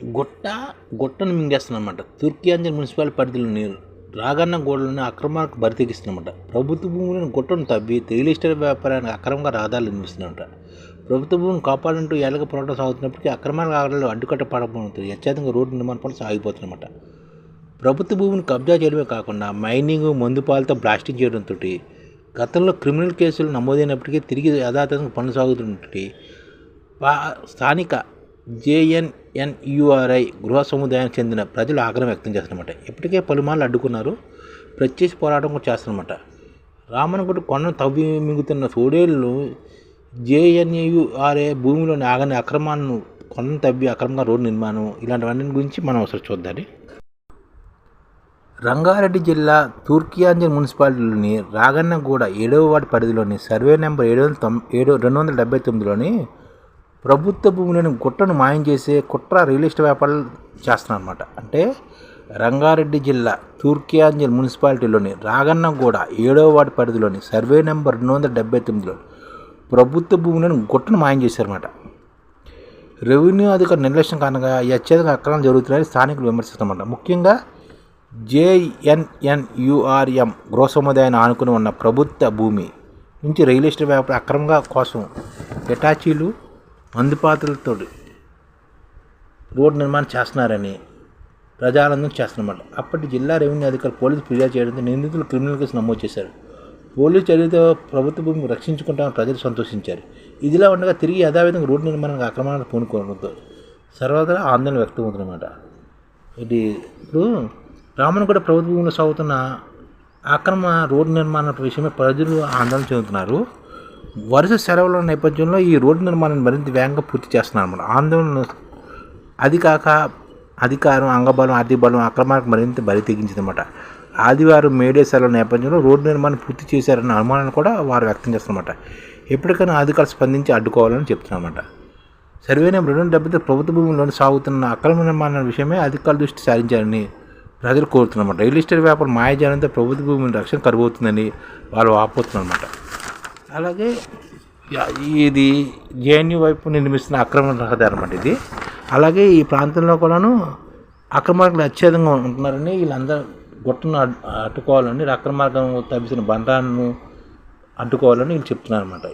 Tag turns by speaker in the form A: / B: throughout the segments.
A: గుట్ట గుట్టను మింగేస్తుందన్నమాట. తుర్కియాంజల్ పరిధిలో పరిధిలోని రాగన్న గోడలను అక్రమాలకు బరితెగిస్తుందన్నమాట. ప్రభుత్వ భూములను గుట్టను తవ్వి రియల్ ఎస్టేట్ వ్యాపారానికి అక్రమంగా రహదారులు నిర్మిస్తుందన్నమాట. ప్రభుత్వ భూమిని కాపాడంటూ ఏళ్ళగా పోరాటం సాగుతున్నప్పటికీ అక్రమాల ఆగడాలు అడ్డుకట్ట పడబోతుంది యథాతంగా రోడ్డు నిర్మాణ పనులు సాగిపోతుందన్నమాట ప్రభుత్వ భూమిని కబ్జా చేయడమే కాకుండా మైనింగ్ మందుపాలతో బ్లాస్టింగ్ చేయడంతో గతంలో క్రిమినల్ కేసులు నమోదైనప్పటికీ తిరిగి యథాతథంగా పనులు సాగుతుంటే స్థానిక జేఎన్ఎన్యుఆర్ఐ గృహ సముదాయానికి చెందిన ప్రజలు ఆగ్రహం వ్యక్తం చేస్తున్నమాట. ఇప్పటికే పలుమార్లు అడ్డుకున్నారు. ప్రత్యేక పోరాటం కూడా చేస్తున్నమాట. రామనగుడి కొండను తవ్వి మింగుతున్న సోడేళ్ళు జేఎన్యుఆర్ఏ భూమిలోని ఆగని అక్రమాలను కొండను తవ్వి అక్రమంగా రోడ్డు నిర్మాణం ఇలాంటివన్నీ గురించి మనం ఒకసారి చూద్దాం రంగారెడ్డి జిల్లా తూర్కియాంజన్ మున్సిపాలిటీలోని రాగన్నగూడ ఏడవ వార్డు పరిధిలోని సర్వే నెంబర్ ఏడు వందల తొం ఏడు రెండు వందల డెబ్బై తొమ్మిదిలోని ప్రభుత్వ భూములను గుట్టను మాయం చేసే కుట్ర రియల్ ఎస్టేట్ వ్యాపారాలు చేస్తున్నారన్నమాట. అంటే రంగారెడ్డి జిల్లా తూర్కియాంజల్ మున్సిపాలిటీలోని రాగన్నగూడ ఏడవ వార్డు పరిధిలోని సర్వే నెంబర్ రెండు వందల డెబ్బై తొమ్మిదిలో ప్రభుత్వ భూములను గుట్టను మాయం చేశారన్నమాట. రెవెన్యూ అధికారుల నిర్లక్ష్యం కారణంగా అత్యధిక అక్రమాలు జరుగుతున్నాయని స్థానికులు విమర్శిస్తారన్నమాట ముఖ్యంగా జేఎన్ఎన్యుఆర్ఎం గృహ సముదాయాన్ని ఆనుకుని ఉన్న ప్రభుత్వ భూమి నుంచి రియల్ ఎస్టేట్ వ్యాపారం అక్రమంగా కోసం ఎటాచీలు మందుపాత్రలతో రోడ్డు నిర్మాణం చేస్తున్నారని ప్రజానందం చేస్తున్నమాట అప్పటి జిల్లా రెవెన్యూ అధికారులు పోలీసు ఫిర్యాదు చేయడంతో నిందితులు క్రిమినల్ కేసు నమోదు చేశారు. పోలీసు చర్యతో ప్రభుత్వ భూమిని రక్షించుకుంటామని ప్రజలు సంతోషించారు. ఇదిలా ఉండగా తిరిగి యథావిధంగా రోడ్డు నిర్మాణానికి అక్రమాలకు పూనుకోవడంతో సర్వదా ఆందోళన వ్యక్తమవుతుందన్నమాట ఇది ఇప్పుడు రామనగూడ ప్రభుత్వ భూమిలో సాగుతున్న అక్రమ రోడ్డు నిర్మాణ విషయమై ప్రజలు ఆందోళన చెందుతున్నారు. వరుస సెలవుల నేపథ్యంలో ఈ రోడ్డు నిర్మాణాన్ని మరింత వేగంగా పూర్తి చేస్తున్నారు అనమాట ఆందోళన అది కాక అధికారం అంగబలం ఆర్థిక బలం అక్రమాలకు మరింత బలి తెగించిందన్నమాట ఆదివారం మేడే సెలవు నేపథ్యంలో రోడ్డు నిర్మాణం పూర్తి చేశారన్న అనుమానాన్ని కూడా వారు వ్యక్తం చేస్తున్నమాట ఎప్పటికైనా అధికారులు స్పందించి అడ్డుకోవాలని చెప్తున్నమాట సర్వే నెంబర్ రెండు డెబ్బై ప్రభుత్వ భూములను సాగుతున్న అక్రమ నిర్మాణాల విషయమే అధికారుల దృష్టి సారించారని ప్రజలు కోరుతున్నమాట రియల్ ఎస్టేట్ వ్యాపారం మాయజాలంతో ప్రభుత్వ భూమిని రక్షణ కరువవుతుందని వాళ్ళు ఆపోతున్నారన్నమాట అలాగే ఇది జేఎన్యూ వైపు నిర్మిస్తున్న అక్రమ రహదారి అనమాట ఇది. అలాగే ఈ ప్రాంతంలో కూడాను అక్రమార్గలు అత్యధికంగా ఉంటున్నారని వీళ్ళందరూ గుట్టను అడ్డుకోవాలని అక్రమార్గం తప్పిస్తున్న బండాలను అడ్డుకోవాలని వీళ్ళు చెప్తున్నారు అనమాట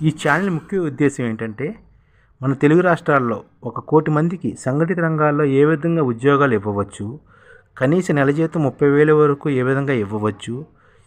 A: ఈ ఛానల్ ముఖ్య ఉద్దేశం ఏంటంటే మన తెలుగు రాష్ట్రాల్లో ఒక కోటి మందికి సంఘటిత రంగాల్లో ఏ విధంగా ఉద్యోగాలు ఇవ్వవచ్చు కనీస నెల జీతం ముప్పై వేల వరకు ఏ విధంగా ఇవ్వవచ్చు